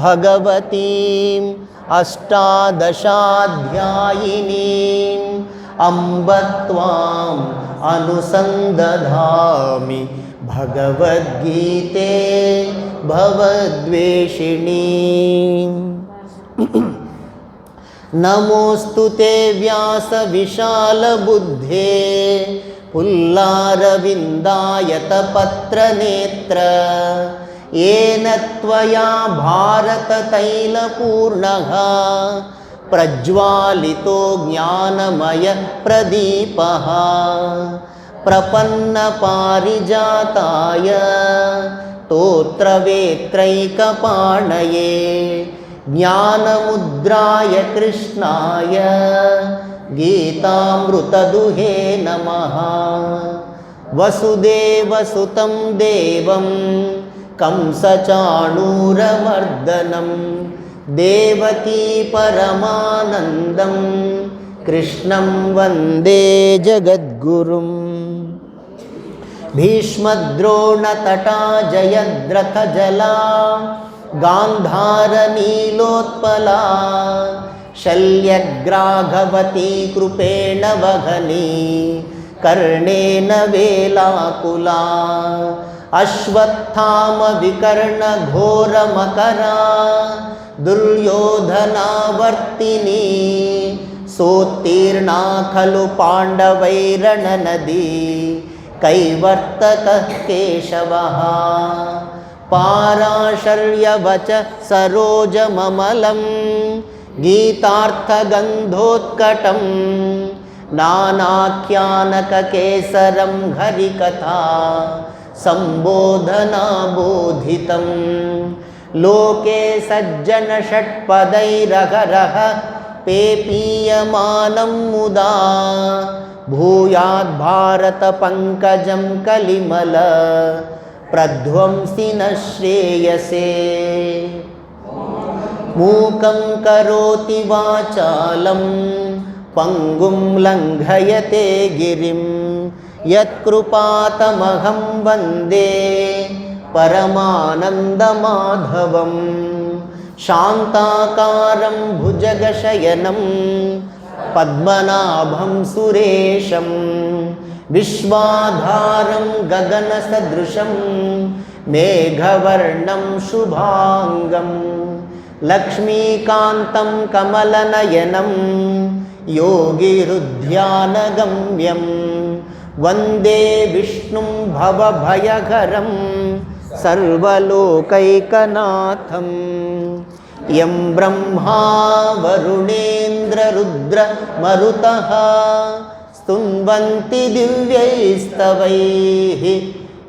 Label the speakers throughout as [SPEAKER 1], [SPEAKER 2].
[SPEAKER 1] भगवतीम् अष्टादशाध्यायिनीम् अम्ब त्वाम् अनुसन्दधामि भगवद्गीते भवद्वेषिणीम् नमोऽस्तु ते व्यासविशालबुद्धे पुल्लारविन्दायतपत्रनेत्र येन त्वया भारततैलपूर्णः प्रज्वालितो ज्ञानमयप्रदीपः प्रपन्नपारिजाताय तोत्रवेत्रैकपाणये ज्ञानमुद्राय कृष्णाय गीतामृतदुहे नमः। वसुदेवसुतं देवं कंसचाणूरमर्दनं देवकी परमानन्दं कृष्णं वन्दे जगद्गुरुम् भीष्मद्रोणतटा जयद्रथजला गान्धारनीलोत्पला शल्यग्राघवती कृपेण वघनी कर्णेन वेलाकुला अश्वत्थामविकर्णघोरमकरा दुर्योधनावर्तिनी सोत्तीर्णा खलु पाण्डवैरणनदी कैवर्तकः केशवः पाराशर्यवच सरोजममलं गीतार्थगन्धोत्कटं नानाख्यानककेसरं हरिकथा सम्बोधनाबोधितं लोके सज्जनषट्पदैरहरः पेपीयमानं मुदा भूयाद्भारतपङ्कजं कलिमल प्रध्वंसि न श्रेयसे मूकं करोति वाचालं पङ्गुं लङ्घयते गिरिं यत्कृपातमहं वन्दे परमानन्दमाधवं शान्ताकारं भुजगशयनं पद्मनाभं सुरेशं विश्वाधारं गगनसदृशं मेघवर्णं शुभाङ्गं लक्ष्मीकान्तं कमलनयनं योगिरुध्यानगम्यं वन्दे विष्णुं भवभयहरं सर्वलोकैकनाथं यं ब्रह्मा वरुणेन्द्ररुद्रमरुतः स्तुन्वन्ति दिव्यैस्तवैः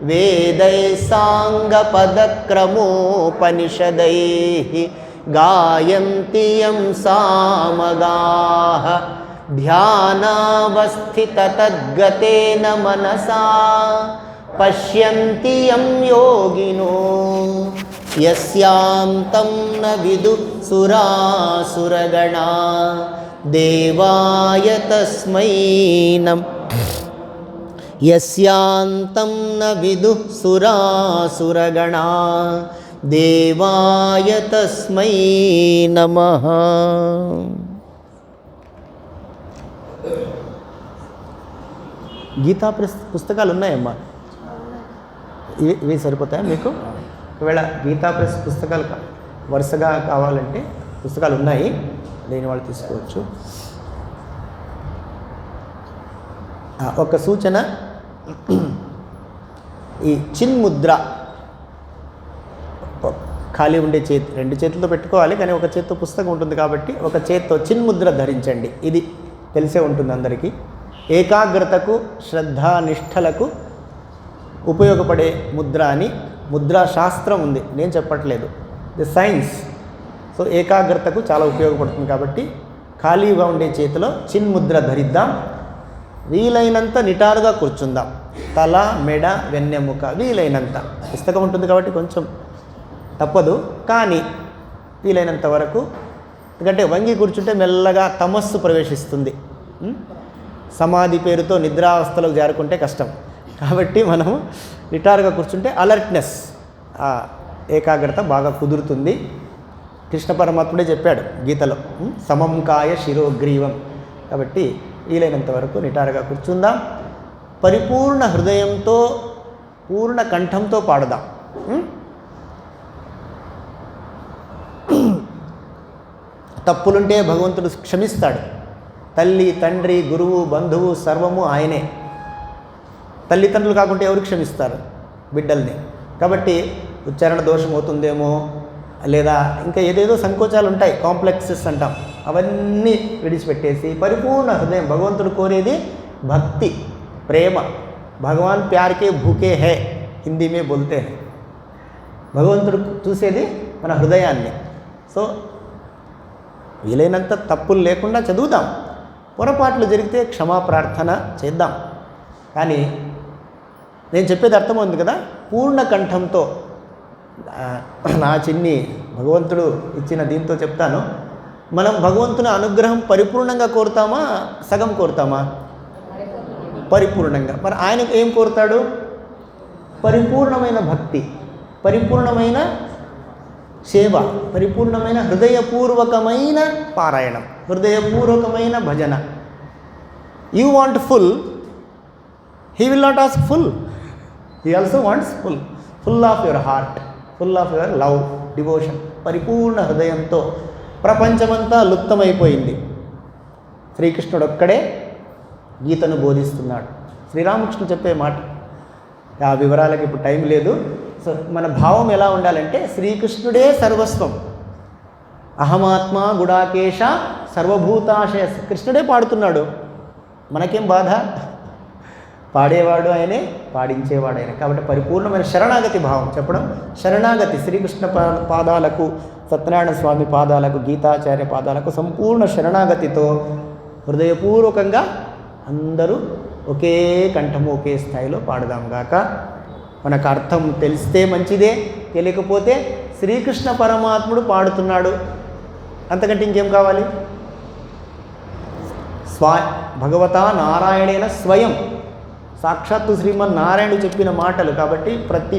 [SPEAKER 1] वेदैः साङ्गपदक्रमोपनिषदैः गायन्ति यं सामगाः ध्यानावस्थिततद्गतेन मनसा पश्यन्ति यं योगिनो यस्यां तं न विदुः सुरासुरगणा देवाय तस्मै नम यस्यान्तं न विदुः सुरासुरगणा देवाय तस्मै नमः గీతా పుస్తకాలు ఉన్నాయమ్మా ఇవి ఇవి సరిపోతాయా మీకు? ఒకవేళ గీతా ప్రెస్ పుస్తకాలు వరుసగా కావాలంటే పుస్తకాలు ఉన్నాయి లేని వాళ్ళు తీసుకోవచ్చు. ఒక సూచన. ఈ చిన్ముద్ర ఖాళీ ఉండే చేతి రెండు చేతులతో పెట్టుకోవాలి కానీ ఒక చేత్తో పుస్తకం ఉంటుంది కాబట్టి ఒక చేత్తో చిన్ముద్ర ధరించండి. ఇది తెలిసే ఉంటుంది అందరికీ. ఏకాగ్రతకు శ్రద్ధానిష్టలకు ఉపయోగపడే ముద్ర అని ముద్రాశాస్త్రం ఉంది. నేను చెప్పట్లేదు. ది సైన్స్ సో ఏకాగ్రతకు చాలా ఉపయోగపడుతుంది కాబట్టి ఖాళీగా ఉండే చేతిలో చిన్ముద్ర ధరిద్దాం. వీలైనంత నిటారుగా కూర్చుందాం. తల మెడ వెన్నెముక వీలైనంత. పుస్తకం ఉంటుంది కాబట్టి కొంచెం తప్పదు. కానీ వీలైనంత వరకు ఎందుకంటే వంగి కూర్చుంటే మెల్లగా తమస్సు ప్రవేశిస్తుంది. సమాధి పేరుతో నిద్రావస్థలకు జారుకుంటే కష్టం. కాబట్టి మనము నిటారుగా కూర్చుంటే అలర్ట్నెస్ ఆ ఏకాగ్రత బాగా కుదురుతుంది. కృష్ణ పరమాత్ముడే చెప్పాడు గీతలో సమం కాయ శిరోగ్రీవం. కాబట్టి వీలైనంత వరకు నిటారుగా కూర్చుందాం. పరిపూర్ణ హృదయంతో పూర్ణ కంఠంతో పాడదాం. తప్పులుంటే భగవంతుడు క్షమిస్తాడు. తల్లి తండ్రి గురువు బంధువు సర్వము ఆయనే. తల్లిదండ్రులు కాకుంటే ఎవరు క్షమిస్తారు బిడ్డల్ని? కాబట్టి ఉచ్చారణ దోషం అవుతుందేమో లేదా ఇంకా ఏదేదో సంకోచాలు ఉంటాయి కాంప్లెక్సెస్ అంటాం. అవన్నీ విడిచిపెట్టేసి పరిపూర్ణ హృదయం భగవంతుడు కోరేది భక్తి ప్రేమ. భగవాన్ ప్యార్కే భూకే హే హిందీ మే బోల్తే హై. భగవంతుడు చూసేది మన హృదయాన్ని. సో వీలైనంత తప్పులు లేకుండా చదువుదాం. పొరపాట్లు జరిగితే క్షమా ప్రార్థన చేద్దాం. కానీ నేను చెప్పేది అర్థమైంది కదా? పూర్ణ కంఠంతో నా చిన్ని భగవంతుడు ఇచ్చిన దీంతో చెప్తాను. మనం భగవంతుని అనుగ్రహం పరిపూర్ణంగా కోరుతామా? సగం కోరుతామా? పరిపూర్ణంగా. మరి ఆయన ఏం కోరుతాడు? పరిపూర్ణమైన భక్తి పరిపూర్ణమైన సేవ పరిపూర్ణమైన హృదయపూర్వకమైన పారాయణం హృదయపూర్వకమైన భజన. You want full he will not ask full he also wants full full of your heart full of your love devotion పరిపూర్ణ హృదయంతో ప్రపంచమంతా లుప్తమైపోయింది. శ్రీకృష్ణుడు ఒక్కడే గీతను బోధిస్తున్నాడు. శ్రీరామకృష్ణుడు చెప్పే మాట ఆ వివరాలకి ఇప్పుడు టైం లేదు. సో మన భావం ఎలా ఉండాలంటే శ్రీకృష్ణుడే సర్వస్వం. అహమాత్మ గుడాకేశ సర్వభూతాశయ కృష్ణుడే పాడుతున్నాడు. మనకేం బాధ? పాడేవాడు ఆయనే పాడించేవాడు ఆయన. కాబట్టి పరిపూర్ణమైన శరణాగతి భావం. చెప్పడం శరణాగతి శ్రీకృష్ణ పా- పాదాలకు సత్యనారాయణ స్వామి పాదాలకు గీతాచార్య పాదాలకు సంపూర్ణ శరణాగతితో హృదయపూర్వకంగా అందరూ ఒకే కంఠము ఒకే స్థాయిలో పాడదాం గాక. మనకు అర్థం తెలిస్తే మంచిదే తెలియకపోతే శ్రీకృష్ణ పరమాత్ముడు పాడుతున్నాడు. అంతకంటే ఇంకేం కావాలి? స్వా భగవత నారాయణేన స్వయం. సాక్షాత్తు శ్రీమన్నారాయణుడు చెప్పిన మాటలు కాబట్టి ప్రతి